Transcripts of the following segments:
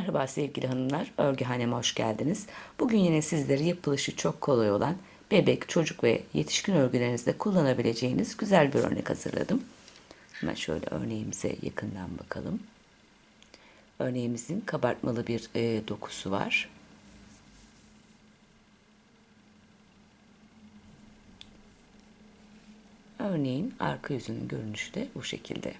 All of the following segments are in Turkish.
Merhaba sevgili hanımlar, Örgühaneme hoş geldiniz. Bugün yine sizlere yapılışı çok kolay olan bebek, çocuk ve yetişkin örgülerinizde kullanabileceğiniz güzel bir örnek hazırladım. Hemen şöyle örneğimize yakından bakalım. Örneğimizin kabartmalı bir e, dokusu var. Örneğin arka yüzünün görünüşü de bu şekilde.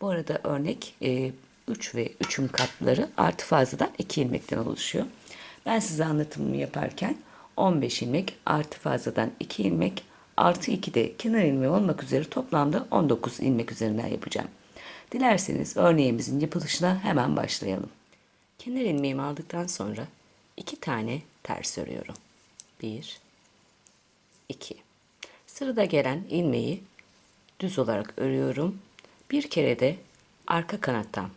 Bu arada örnek e, 3 ve 3'ün katları artı fazladan 2 ilmekten oluşuyor. Ben size anlatımımı yaparken 15 ilmek artı fazladan 2 ilmek artı 2 de kenar ilmeği olmak üzere toplamda 19 ilmek üzerinden yapacağım. Dilerseniz örneğimizin yapılışına hemen başlayalım. Kenar ilmeğimi aldıktan sonra 2 tane ters örüyorum. 1 2 Sırada gelen ilmeği düz olarak örüyorum. Bir kere de arka kanattan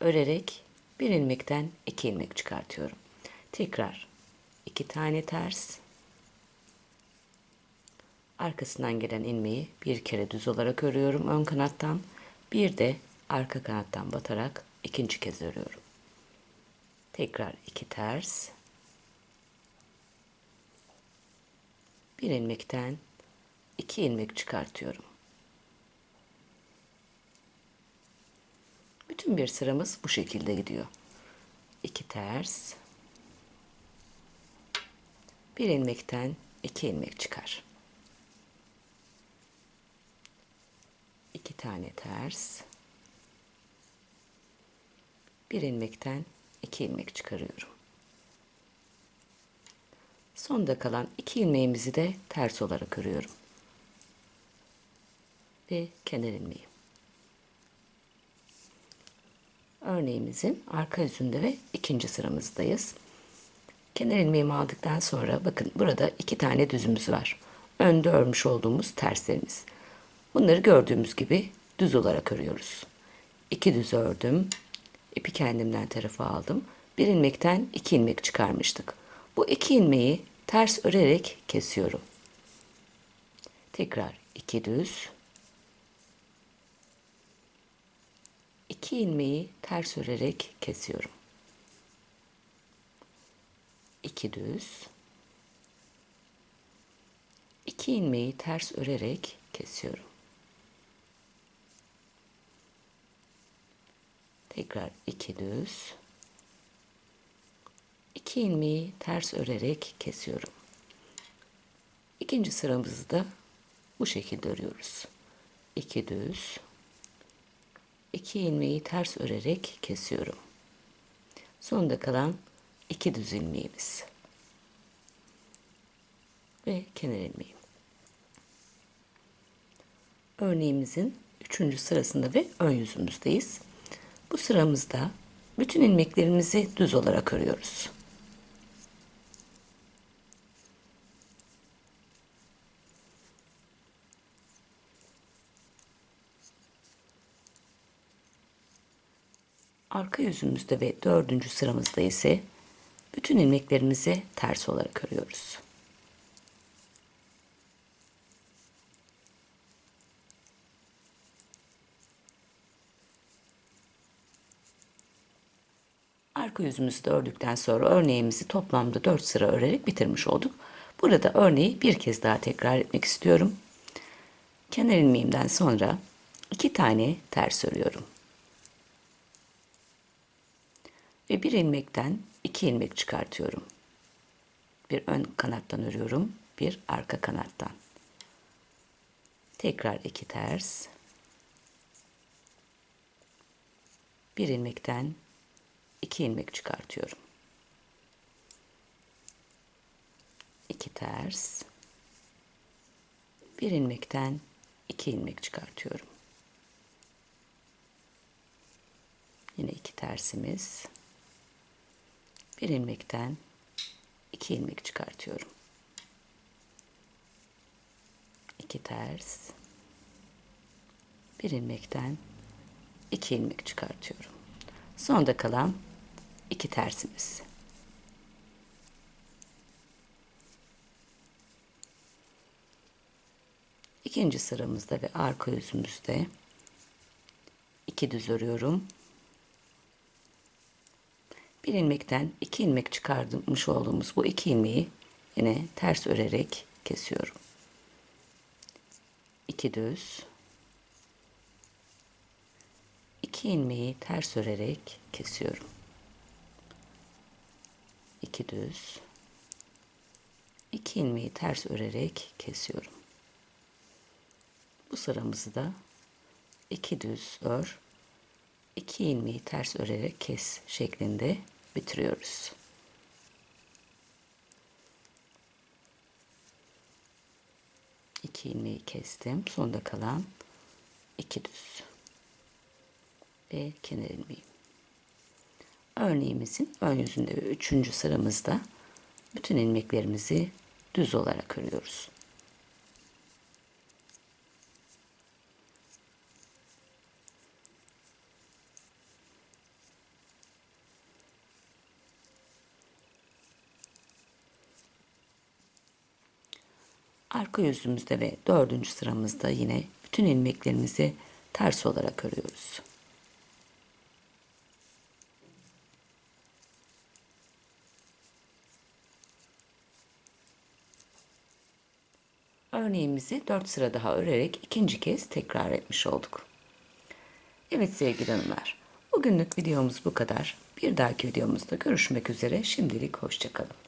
örerek bir ilmekten iki ilmek çıkartıyorum. Tekrar iki tane ters arkasından gelen ilmeği bir kere düz olarak örüyorum ön kanattan bir de arka kanattan batarak ikinci kez örüyorum. Tekrar iki ters bir ilmekten iki ilmek çıkartıyorum. Bütün bir sıramız bu şekilde gidiyor. İki ters. Bir ilmekten iki ilmek çıkar. İki tane ters. Bir ilmekten iki ilmek çıkarıyorum. Sonda kalan iki ilmeğimizi de ters olarak örüyorum. Ve kenar ilmeği. Örneğimizin arka yüzünde ve ikinci sıramızdayız. Kenar ilmeğimi aldıktan sonra bakın burada iki tane düzümüz var. Önde örmüş olduğumuz terslerimiz. Bunları gördüğümüz gibi düz olarak örüyoruz. İki düz ördüm. İpi kendimden tarafa aldım. Bir ilmekten iki ilmek çıkarmıştık. Bu iki ilmeği ters örerek kesiyorum. Tekrar iki düz 2 ilmeği ters örerek kesiyorum. 2 düz 2 ilmeği ters örerek kesiyorum. Tekrar 2 düz 2 ilmeği ters örerek kesiyorum. İkinci sıramızı da bu şekilde örüyoruz. 2 düz 2 ilmeği ters örerek kesiyorum. Sonda kalan iki düz ilmeğimiz ve kenar ilmeğim. Örneğimizin üçüncü sırasında ve ön yüzümüzdeyiz. Bu sıramızda bütün ilmeklerimizi düz olarak örüyoruz. Arka yüzümüzde ve dördüncü sıramızda ise bütün ilmeklerimizi ters olarak örüyoruz. Arka yüzümüzü de ördükten sonra örneğimizi toplamda 4 sıra örerek bitirmiş olduk. Burada örneği bir kez daha tekrar etmek istiyorum. Kenar ilmeğimden sonra iki tane ters örüyorum. Ve bir ilmekten iki ilmek çıkartıyorum. Bir ön kanattan örüyorum, bir arka kanattan. Tekrar iki ters. Bir ilmekten iki ilmek çıkartıyorum. İki ters. Bir ilmekten iki ilmek çıkartıyorum. Yine iki tersimiz bir ilmekten iki ilmek çıkartıyorum. İki ters bir ilmekten iki ilmek çıkartıyorum. Sonda kalan iki tersimiz. İkinci sıramızda ve arka yüzümüzde iki düz örüyorum Bir ilmekten iki ilmek çıkarmış olduğumuz bu iki ilmeği yine ters örerek kesiyorum. İki düz. iki ilmeği ters örerek kesiyorum. İki düz. iki ilmeği ters örerek kesiyorum. Bu sıramızı da iki düz ör, iki ilmeği ters örerek kes şeklinde bitiriyoruz. İki ilmeği kestim. Sonda kalan iki düz ve kenar ilmeği. Örneğimizin ön yüzünde ve üçüncü sıramızda bütün ilmeklerimizi düz olarak örüyoruz. Arka yüzümüzde ve dördüncü sıramızda yine bütün ilmeklerimizi ters olarak örüyoruz. Örneğimizi 4 sıra daha örerek ikinci kez tekrar etmiş olduk. Evet sevgili hanımlar, bugünlük videomuz bu kadar. Bir dahaki videomuzda görüşmek üzere. Şimdilik hoşçakalın.